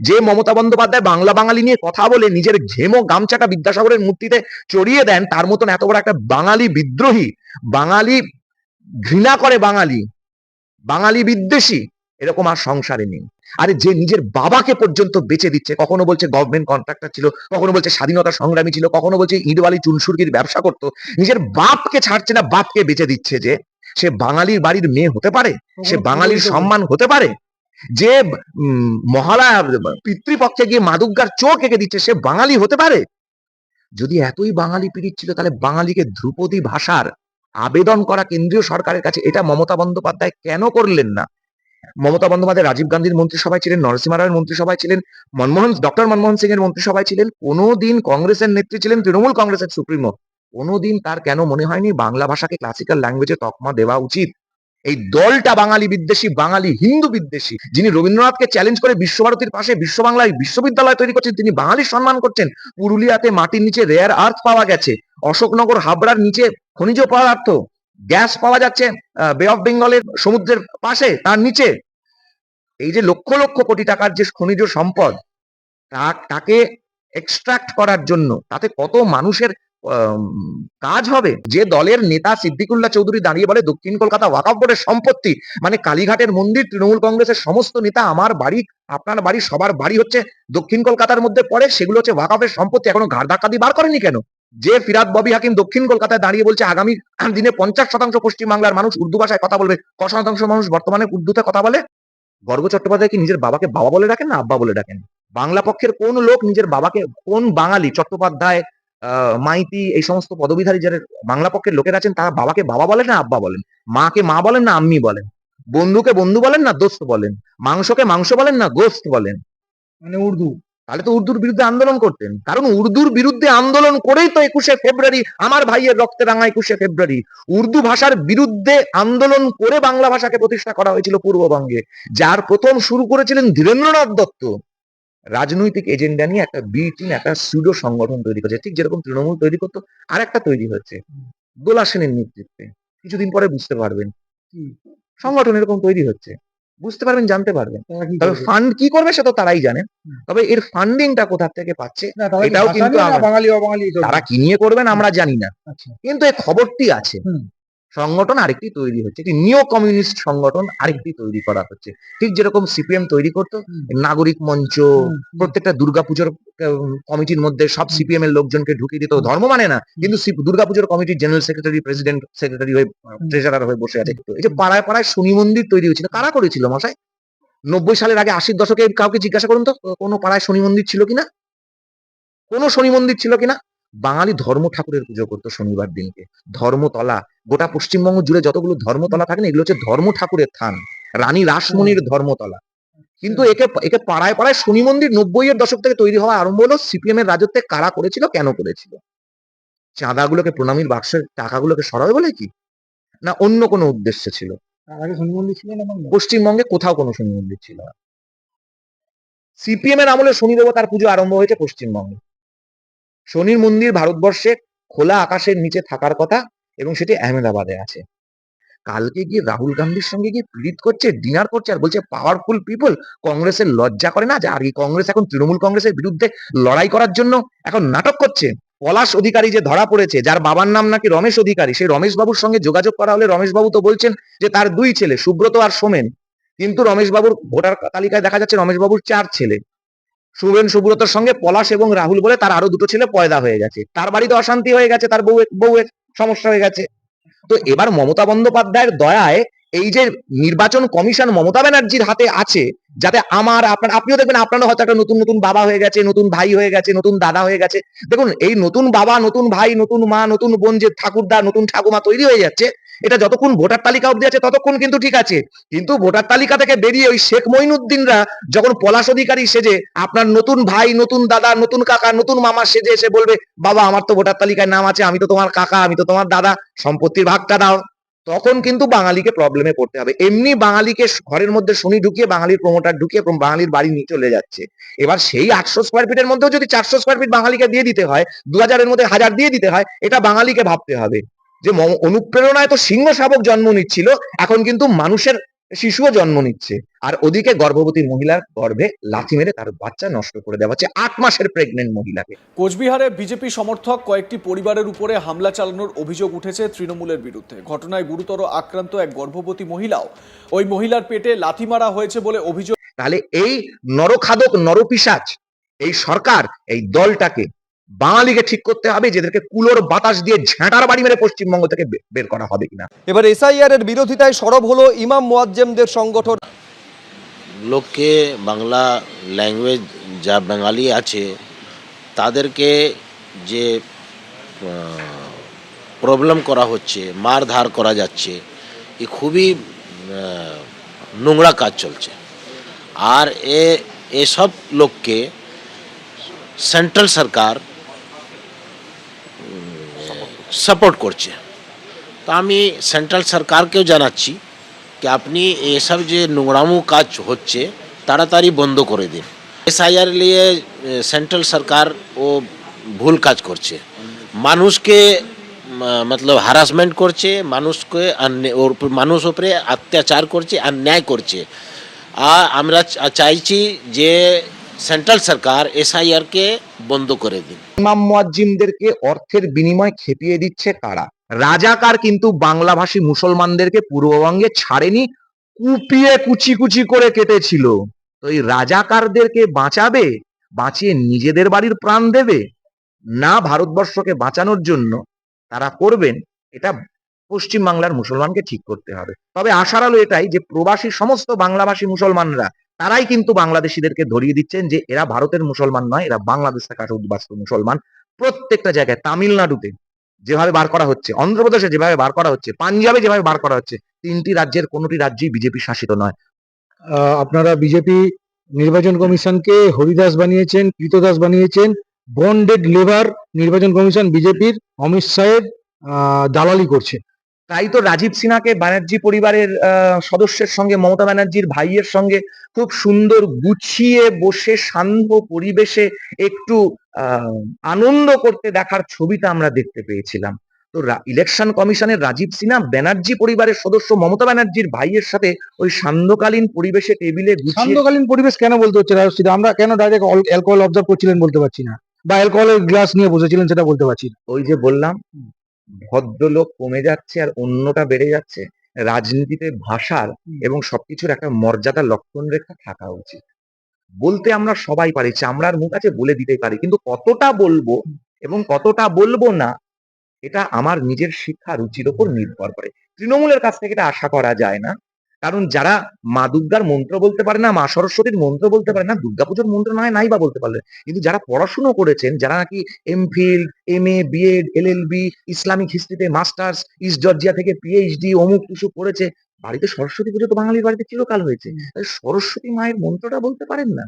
যে মমতা বন্দ্যোপাধ্যায় বাংলা বাঙালি নিয়ে কথা বলে নিজের ঘেমো গামছাটা বিদ্যাসাগরের মূর্তিতে চড়িয়ে দেন তার মতন এত বড় একটা বাঙালি বিদ্রোহী বাঙালি ঘৃণা করে বাঙালি বাঙালি বিদ্বেষী এরকম আর সংসারে নেই। আরে যে নিজের বাবাকে পর্যন্ত বেচে দিচ্ছে কখনো বলছে গভর্নমেন্ট কন্ট্রাক্টর ছিল কখনো বলছে স্বাধীনতা সংগ্রামী ছিল কখনো বলছে ইটবালি চুনসুরকির ব্যবসা করতো নিজের বাপকে ছাড়ছে না বাপকে বেচে দিচ্ছে যে সে বাঙালির বাড়ির মেয়ে হতে পারে সে বাঙালির সম্মান হতে পারে যে মহালয়া পিতৃপক্ষে গিয়ে মাদুগ্গার চোখ এঁকে দিচ্ছে, সে বাঙালি হতে পারে? যদি এতই বাঙালি পীড়িত ছিল, তাহলে বাঙালিকে ধ্রুপদী ভাষার আবেদন করা কেন্দ্রীয় সরকারের কাছে এটা মমতা বন্দ্যোপাধ্যায় কেন করলেন না? মমতা বন্দ্যোপাধ্যায় রাজীব গান্ধীর মন্ত্রিসভায় ছিলেন নরসিমা রায়ের মন্ত্রিসভায় ছিলেন, মনমোহন, ডক্টর মনমোহন সিং এর মন্ত্রিসভায় ছিলেন, কোনোদিন কংগ্রেসের নেত্রী ছিলেন তৃণমূল কংগ্রেসের সুপ্রিমো। কোনোদিন তার কেন মনে হয়নি বাংলা ভাষাকে ক্লাসিক্যাল ল্যাঙ্গুয়েজে তকমা দেওয়া উচিত? এই দলটা বাঙালি বিদ্বেষী, বাঙালি হিন্দু বিদ্বেষী, যিনি রবীন্দ্রনাথকে চ্যালেঞ্জ করে বিশ্বভারতীর পাশে বিশ্ব বাংলায় বিশ্ববিদ্যালয় তৈরি করছেন, তিনি বাঙালির সম্মান করছেন। পুরুলিয়াতে মাটির নিচে রেয়ার আর্থ পাওয়া গেছে। অশোকনগর হাবড়ার নিচে খনিজ পদার্থ গ্যাস পাওয়া যাচ্ছে বে অফ বেঙ্গলের সমুদ্রের পাশে, তার নিচে। এই যে লক্ষ লক্ষ কোটি টাকার যে খনিজ সম্পদ তাকে এক্সট্রাক্ট করার জন্য, তাতে কত মানুষের কাজ হবে। যে দলের নেতা সিদ্দিকুল্লাহ চৌধুরী দাঁড়িয়ে বলে, দক্ষিণ কলকাতা ওয়াকফ বোর্ডের সম্পত্তি মানে কালীঘাটের মন্দির, তৃণমূল কংগ্রেসের সমস্ত নেতা, আমার বাড়ি, আপনার বাড়ি, সবার বাড়ি হচ্ছে দক্ষিণ কলকাতার মধ্যে পড়ে, সেগুলো হচ্ছে ওয়াকফের সম্পত্তি, এখনও ঘাড় ধাক্কা দিয়ে বার করেনি কেন? যে ফিরাদ ববি হাকিম দক্ষিণ কলকাতায় দাঁড়িয়ে বলছে, আগামী দিনে পঞ্চাশ শতাংশ পশ্চিমবাংলার মানুষ উর্দু ভাষায় কথা বলবে, ক শতাংশ মানুষ বর্তমানে উর্দুতে কথা বলে? গর্গ চট্টোপাধ্যায় কি নিজের বাবাকে বাবা বলে ডাকেন না আব্বা বলে ডাকেন? বাংলা পক্ষের কোন লোক নিজের বাবাকে, কোন বাঙালি, চট্টোপাধ্যায় মাইতি এই সমস্ত পদবিধারী যারা বাংলা পক্ষের লোকের আছেন তারা বাবাকে বাবা বলেন না আব্বা বলেন। মাকে মা বলেন না আম্মি বলেন। বন্ধুকে বন্ধু বলেন না দোস্ত বলেন। মাংসকে মাংস বলেন না গোস্ত বলেন। মানে উর্দু। তাহলে তো উর্দুর বিরুদ্ধে আন্দোলন করতেন। কারণ উর্দুর বিরুদ্ধে আন্দোলন করেই তো একুশে ফেব্রুয়ারি আমার ভাইয়ের রক্তে রাঙা একুশে ফেব্রুয়ারি। উর্দু ভাষার বিরুদ্ধে আন্দোলন করে বাংলা ভাষাকে প্রতিষ্ঠা করা হয়েছিল পূর্ববঙ্গে। যার প্রথম শুরু করেছিলেন ধীরেন্দ্রনাথ দত্ত। রাজনৈতিক এজেন্ডা নিয়ে একটা বি টিম একটা সুডো সংগঠন তৈরি করেছে। ঠিক যেরকম তৃণমূল তৈরি করতো আর একটা তৈরি হচ্ছে দোলা সেনের নেতৃত্বে। কিছুদিন পরে বুঝতে পারবেন সংগঠন এরকম তৈরি হচ্ছে। বুঝতে পারবেন জানতে পারবেন। তবে ফান্ড কি করবে সেটা তারাই জানেন হুম। তবে এর ফান্ডিংটা কোথা থেকে পাচ্ছে না, তারা কি এটাও কিন্তু? তারা কি নিয়ে করবেন আমরা জানি না। আচ্ছা। কিন্তু এই খবরটি আছে। সংগঠন আরেকটি তৈরি হচ্ছে। একটি নিও কমিউনিস্ট সংগঠন আরেকটি তৈরি করা হচ্ছে। ঠিক যেরকম সিপিএম তৈরি করতো নাগরিক মঞ্চ। প্রত্যেকটা দুর্গাপুজোর কমিটির মধ্যে সব সিপিএম এর লোকজনকে ঢুকিয়ে দিত। ধর্ম মানে না কিন্তু দুর্গাপুজোর কমিটির জেনারেল সেক্রেটারি প্রেসিডেন্ট সেক্রেটারি হয়ে ট্রেজারার হয়ে বসে আছে। এই যে পাড়ায় পাড়ায় শনি মন্দির তৈরি হয়েছিল কারা করেছিল মশাই? নব্বই সালের আগে আশির দশকে কাউকে জিজ্ঞাসা করুন তো কোনো পাড়ায় শনি মন্দির ছিল কিনা? কোনো শনি মন্দির ছিল কিনা? বাঙালি ধর্ম ঠাকুরের পুজো করতো শনিবার দিনকে। ধর্মতলা গোটা পশ্চিমবঙ্গ জুড়ে যতগুলো ধর্মতলা থাকে না এগুলো হচ্ছে ধর্ম ঠাকুরের থান। রানী রাসমণির ধর্মতলা। কিন্তু একে একে পাড়ায় পাড়ায় শনি মন্দির নব্বই এর দশক থেকে তৈরি হওয়া আরম্ভ হলো সিপিএম এর রাজত্বে কারা করেছিল কেন করেছিল? চাঁদাগুলোকে প্রণামীর বাক্সের টাকাগুলোকে সরাবে বলে কি? না অন্য কোনো উদ্দেশ্য ছিল? তার আগে শনি মন্দির ছিল না বাংলা? পশ্চিমবঙ্গে কোথাও কোনো শনি মন্দির ছিল না। সিপিএম এর আমলে শনি দেবতার পুজো আরম্ভ হয়েছে পশ্চিমবঙ্গে। শনির মন্দির ভারতবর্ষে খোলা আকাশের নিচে থাকার কথা এবং সেটি আহমেদাবাদে আছে। কালকে গিয়ে রাহুল গান্ধীর সঙ্গে গিয়ে পীড়িত করছে ডিনার করছে আর বলছে পাওয়ারফুল পিপল কংগ্রেসের লজ্জা করে না যে আর কি কংগ্রেস, এখন তৃণমূল কংগ্রেসের বিরুদ্ধে লড়াই করার জন্য এখন নাটক করছে? পলাশ অধিকারী যে ধরা পড়েছে, যার বাবার নাম নাকি রমেশ অধিকারী, সেই রমেশ বাবুর সঙ্গে যোগাযোগ করা হলে রমেশ বাবু তো বলছেন যে তার দুই ছেলে, সুব্রত আর সোমেন। কিন্তু রমেশ বাবুর ভোটার তালিকায় দেখা যাচ্ছে রমেশ বাবুর চার ছেলে। সুবেন সুব্রতর সঙ্গে পলাশ এবং রাহুল বলে তার আরও দুটো ছেলে পয়দা হয়ে গেছে। তার বাড়িতে অশান্তি হয়ে গেছে, তার বউ বউয়ের সমস্যা হয়ে গেছে। তো এবার মমতা বন্দ্যোপাধ্যায়ের দয়ায় এই যে নির্বাচন কমিশন মমতা ব্যানার্জির হাতে আছে, যাতে আমার, আপনার, আপনিও দেখবেন, আপনারও হয়তো একটা নতুন নতুন বাবা হয়ে গেছে, নতুন ভাই হয়ে গেছে, নতুন দাদা হয়ে গেছে। দেখুন, এই নতুন বাবা, নতুন ভাই, নতুন মা, নতুন বোন যে ঠাকুরদা, নতুন ঠাকুমা তৈরি হয়ে যাচ্ছে এটা যতক্ষণ ভোটার তালিকা অব্দি আছে ততক্ষণ কিন্তু ঠিক আছে। কিন্তু ভোটার তালিকা থেকে বেরিয়ে ওই শেখ মঈনুদ্দিনরা যখন পলাশ অধিকারী সেজে, আপনার নতুন ভাই, নতুন দাদা, নতুন কাকা, নতুন মামা সেজে এসে বলবে, বাবা, আমার তো ভোটার তালিকায় নাম আছে, আমি তো তোমার কাকা, আমি তো তোমার দাদা, সম্পত্তির ভাগটা দাও। তখন কিন্তু বাঙালিকে প্রবলেমে পড়তে হবে। এমনি বাঙালিকে ঘরের মধ্যে শনি ঢুকিয়ে বাঙালির প্রমোটার ঢুকিয়ে বাঙালির বাড়ি নিয়ে চলে যাচ্ছে। এবার সেই আটশো স্কোয়ার ফিটের মধ্যেও যদি চারশো স্কোয়ার ফিট বাঙালিকে দিয়ে দিতে হয়, দু হাজারের মধ্যে হাজার দিয়ে দিতে হয়, এটা বাঙালিকে ভাবতে হবে। যে অনুপ্রেরণায় তো সিংহ শাবক জন্ম নিচ্ছিল এখন কিন্তু মানুষের শিশুও জন্ম নিচ্ছে। আর ওদিকে গর্ভবতী মহিলার গর্ভে লাথি মেরে তার বাচ্চা নষ্ট করে দেওয়া হচ্ছে আট মাসের প্রেগনেন্ট মহিলাকে। কোচবিহারে বিজেপি সমর্থক কয়েকটি পরিবারের উপরে হামলা চালানোর অভিযোগ উঠেছে তৃণমূলের বিরুদ্ধে। ঘটনায় গুরুতর আক্রান্ত এক গর্ভবতী মহিলাও ওই মহিলার পেটে লাথি মারা হয়েছে বলে অভিযোগ তাহলে এই নরখাদক নরপিসাচ এই সরকার এই দলটাকে বাঙালিকে ঠিক করতে হবে যেদেরকে কুলোর বাতাস দিয়ে ঝাঁটার বাড়ি মেরে পশ্চিমবঙ্গ থেকে বের করা হবে কিনা। এবার এসআইআর এর বিরোধিতায় সরব হলো ইমাম মোয়াজ্জেমদের সংগঠন। লোককে বাংলা ল্যাঙ্গুয়েজ যা বাঙালি আছে তাদেরকে যে প্রবলেম করা হচ্ছে মারধার করা যাচ্ছে এ খুবই নোংরা কাজ চলছে। আর এ এসব লোককে সেন্ট্রাল সরকার সাপোর্ট করছে। তো আমি সেন্ট্রাল সরকারকেও জানাচ্ছি কি আপনি এসব যে নোংরামু কাজ হচ্ছে, তাড়াতাড়ি বন্ধ করে দিন। এসআইআর নিয়ে সেন্ট্রাল সরকার ও ভুল কাজ করছে। মানুষকে মতলব হারাসমেন্ট করছে, মানুষকে মানুষ উপরে অত্যাচার করছে, অন্যায় করছে। আর আমরা চাইছি যে সেন্ট্রাল সরকার এসআইআরকে বন্ধ করে দিন। ইমাম মুয়াজ্জিমদেরকে অর্থের বিনিময়ে খেপিয়ে দিচ্ছে কারা? রাজাকার কিন্তু বাংলাভাষী মুসলমানদেরকে পূর্ববঙ্গে ছাড়েনি, কুপিয়ে কুচি কুচি করে কেটেছিল। তো এই রাজাকারদেরকে বাঁচাবে? বাঁচিয়ে নিজেদের বাড়ির প্রাণ দেবে? না ভারতবর্ষকে বাঁচানোর জন্য তারা করবেন, এটা পশ্চিম বাংলার মুসলমানকে ঠিক করতে হবে। তবে আশার আলো এটাই যে প্রবাসী সমস্ত বাংলাভাষী মুসলমানরা তারাই কিন্তু বাংলাদেশিদেরকে ধরিয়ে দিচ্ছেন যে এরা ভারতের মুসলমান নয়, এরা বাংলাদেশ থেকে আসা উদ্বাস্তু মুসলমান। প্রত্যেকটা জায়গায় তামিলনাড়ুতে যেভাবে বার করা হচ্ছে, অন্ধ্রপ্রদেশে যেভাবে বার করা হচ্ছে, পাঞ্জাবে যেভাবে বার করা হচ্ছে, তিনটি রাজ্যের কোনোটি রাজ্যই বিজেপি শাসিত নয়। আপনারা বিজেপি নির্বাচন কমিশনকে হরিদাস বানিয়েছেন, কৃতদাস বানিয়েছেন, বন্ডেড লেবার নির্বাচন কমিশন বিজেপির, অমিত শাহের দালালি করছে। তাই তো রাজীব সিনহাকে ব্যানার্জি পরিবারের আহ, সদস্যের সঙ্গে মমতা ব্যানার্জির ভাইয়ের সঙ্গে খুব সুন্দর গুছিয়ে বসে শান্ত পরিবেশে একটু আহ, আনন্দ করতে দেখার ছবিটা আমরা দেখতে পেয়েছিলাম। তো ইলেকশন কমিশনের রাজীব সিনহা ব্যানার্জি পরিবারের সদস্য মমতা ব্যানার্জির ভাইয়ের সাথে ওই সান্ধ্যকালীন পরিবেশে টেবিলে সান্ধ্যকালীন পরিবেশ কেন বলতে হচ্ছে রাজশ্রী আমরা কেন ডাইরেক্ট অ্যালকোহল অবজার্ভ করছিলেন বলতে পারছি না? বা অ্যালকোহলের গ্লাস নিয়ে বসেছিলেন সেটা বলতে পারছি ওই যে বললাম ভদ্রলোক কমে যাচ্ছে আর অন্যটা বেড়ে যাচ্ছে। রাজনীতিতে ভাষার এবং সবকিছুর একটা মর্যাদা লক্ষণ রেখা থাকা উচিত। বলতে আমরা সবাই পারি চামড়ার মুখ আছে বলে দিতে পারি কিন্তু কতটা বলব এবং কতটা বলব না এটা আমার নিজের শিক্ষা রুচির ওপর নির্ভর করে। তৃণমূলের কাছ থেকে এটা আশা করা যায় না। কারণ যারা মা দুর্গার মন্ত্র বলতে পারে না, মা সরস্বতীর মন্ত্র বলতে পারে না, দুর্গাপুজোর মন্ত্র নয়, নাই বা বলতে পারলেন কিন্তু যারা পড়াশুনো করেছেন, যারা নাকি M Phil M A B Ed L L B Islamic হিস্ট্রিতে masters East Georgia থেকে পিএইচডি অমুক কিছু করেছে, বাড়িতে সরস্বতী পুজো তো বাঙালির বাড়িতে চিরকাল হয়েছে। সরস্বতী মায়ের মন্ত্রটা বলতে পারেন না।